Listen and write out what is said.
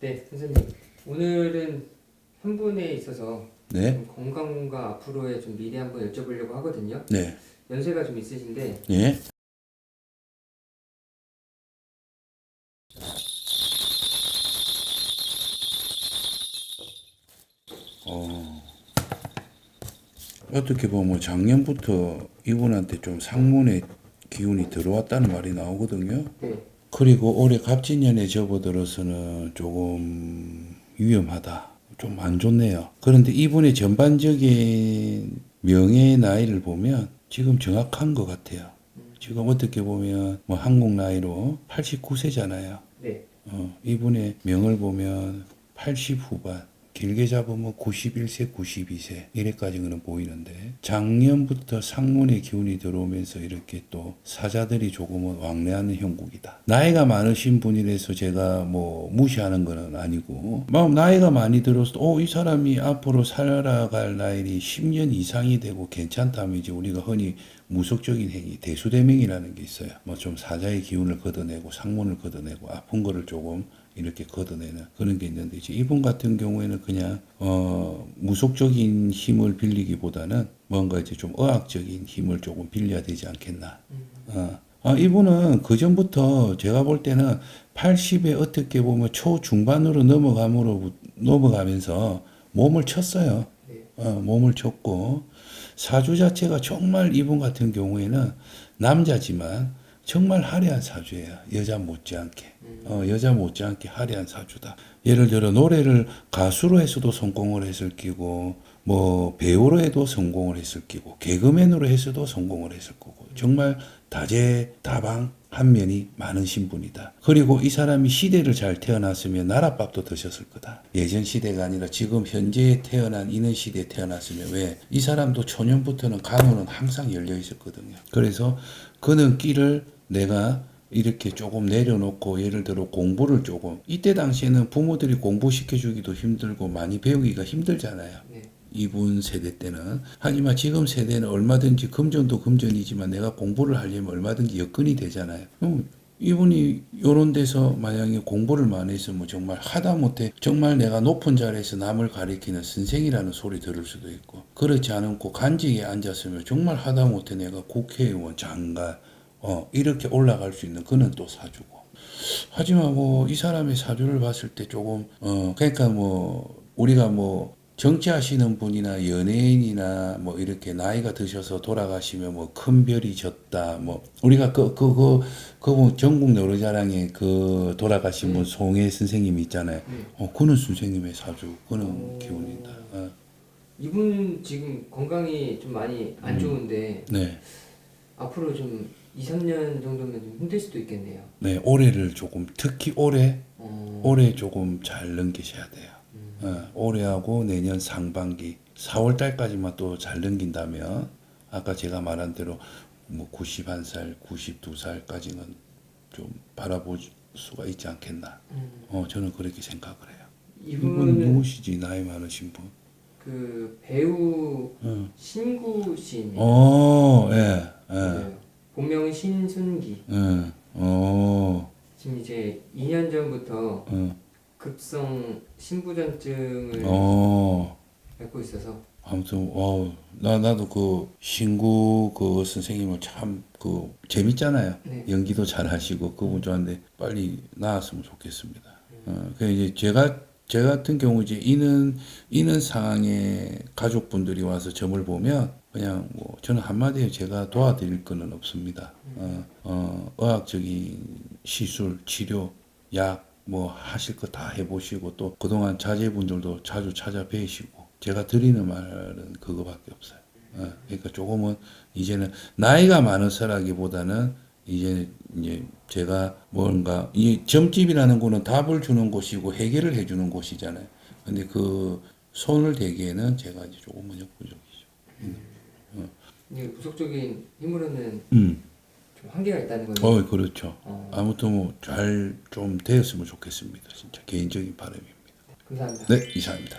네, 선생님. 오늘은 한 분에 있어서 네, 좀 건강과 앞으로의 좀 미래 한번 여쭤보려고 하거든요. 네, 연세가 좀 있으신데 네. 어, 어떻게 보면 작년부터 이분한테 좀 상문의 기운이 들어왔다는 말이 나오거든요. 네, 그리고 올해 갑진년에 접어들어서는 조금 위험하다. 좀 안 좋네요. 그런데 이분의 전반적인 명예의 나이를 보면 지금 정확한 것 같아요. 지금 어떻게 보면 뭐 한국 나이로 89세잖아요. 네, 어, 이분의 명을 보면 80 후반, 길게 잡으면 91세, 92세 이래까지는 보이는데 작년부터 상문의 기운이 들어오면서 이렇게 또 사자들이 조금은 왕래하는 형국이다. 나이가 많으신 분이라서 제가 뭐 무시하는 건 아니고 막 나이가 많이 들어서 어, 이 사람이 앞으로 살아갈 나이이 10년 이상이 되고 괜찮다면 이제 우리가 흔히 무속적인 행위, 대수대명이라는 게 있어요. 뭐 좀 사자의 기운을 걷어내고 상문을 걷어내고 아픈 거를 조금 이렇게 걷어내는 그런 게 있는데 이제 이분 같은 경우에는 그냥 어 무속적인 힘을 빌리기보다는 뭔가 이제 좀 의학적인 힘을 조금 빌려야 되지 않겠나. 어. 아, 이분은 그 전부터 제가 볼 때는 80에 어떻게 보면 초 중반으로 넘어감으로 넘어가면서 몸을 쳤어요. 네. 어, 몸을 쳤고 사주 자체가 정말 이분 같은 경우에는 남자지만 정말 화려한 사주예요. 여자 못지않게. 어, 여자 못지않게 화려한 사주다. 예를 들어 노래를 가수로 해서도 성공을 했을 끼고 뭐 배우로 해도 성공을 했을 끼고 개그맨으로 해서도 성공을 했을 거고 정말 다재다방 한 면이 많으신 분이다. 그리고 이 사람이 시대를 잘 태어났으면 나라밥도 드셨을 거다. 예전 시대가 아니라 지금 현재에 태어난 이는 시대에 태어났으면 왜 이 사람도 초년부터는 간호는 항상 열려 있었거든요. 그래서 그는 끼를 내가 이렇게 조금 내려놓고 예를 들어 공부를 조금 이때 당시에는 부모들이 공부시켜주기도 힘들고 많이 배우기가 힘들잖아요. 네, 이분 세대 때는 하지만 지금 세대는 얼마든지 금전도 금전이지만 내가 공부를 하려면 얼마든지 여건이 되잖아요. 그럼 이분이 요런 데서 만약에 공부를 많이 했으면 정말 하다못해 정말 내가 높은 자리에서 남을 가리키는 선생이라는 소리 들을 수도 있고 그렇지 않고 간직에 앉았으면 정말 하다못해 내가 국회의원 장관 어 이렇게 올라갈 수 있는 그는 또 사주고 하지만 뭐 이 사람의 사주를 봤을 때 조금 어 그러니까 뭐 우리가 뭐 정치하시는 분이나 연예인이나 뭐 이렇게 나이가 드셔서 돌아가시면 뭐 큰 별이 졌다 뭐 우리가 그그 그그 전국 노래자랑에 그 돌아가신 분 송혜 선생님 있잖아요. 네. 어 그는 선생님의 사주 그는 오. 기운이다. 어, 이분 지금 건강이 좀 많이 안 음. 좋은데 네. 앞으로 좀 2, 3년 정도면 좀 힘들 수도 있겠네요. 네, 올해를 조금 특히 올해 어, 올해 조금 잘 넘기셔야 돼요. 음. 어, 올해하고 내년 상반기 4월 달까지만 또 잘 넘긴다면 아까 제가 말한 대로 뭐 91살, 92살까지는 좀 바라볼 수가 있지 않겠나. 음. 어, 저는 그렇게 생각을 해요. 이분은 이분은 누구시지? 나이 많으신 분. 그 배우 어, 신구 씨입니다. 어 예, 예, 네. 본명은 신순기. 예, 어, 지금 이제 2년 전부터 어, 신부전증을 어. 앓고 있어서 아무튼 어, 나 나도 그 신구 그 선생님을 참 그 재밌잖아요. 네. 연기도 잘 하시고 그분 좋아하는데 빨리 나았으면 좋겠습니다. 어, 그 이제 제가 제 같은 경우 이제 이는 이는 상황에 가족분들이 와서 점을 보면 그냥 뭐 저는 한마디에 제가 도와드릴 거는 없습니다. 어, 어, 의학적인 시술, 치료, 약 뭐 하실 거 다 해보시고 또 그동안 자제분들도 자주 찾아뵈시고 제가 드리는 말은 그거밖에 없어요. 어, 그러니까 조금은 이제는 나이가 많은서라기보다는 이제 이제 제가 뭔가 이 점집이라는 거는 답을 주는 곳이고 해결을 해주는 곳이잖아요. 근데 그 손을 대기에는 제가 이제 조금은 역부족이죠. 이게 무속적인 힘으로는 음, 좀 한계가 있다는 거예요. 어 그렇죠. 어, 아무튼 뭐 잘 좀 되었으면 좋겠습니다. 진짜 개인적인 바람입니다. 감사합니다. 네 이상입니다.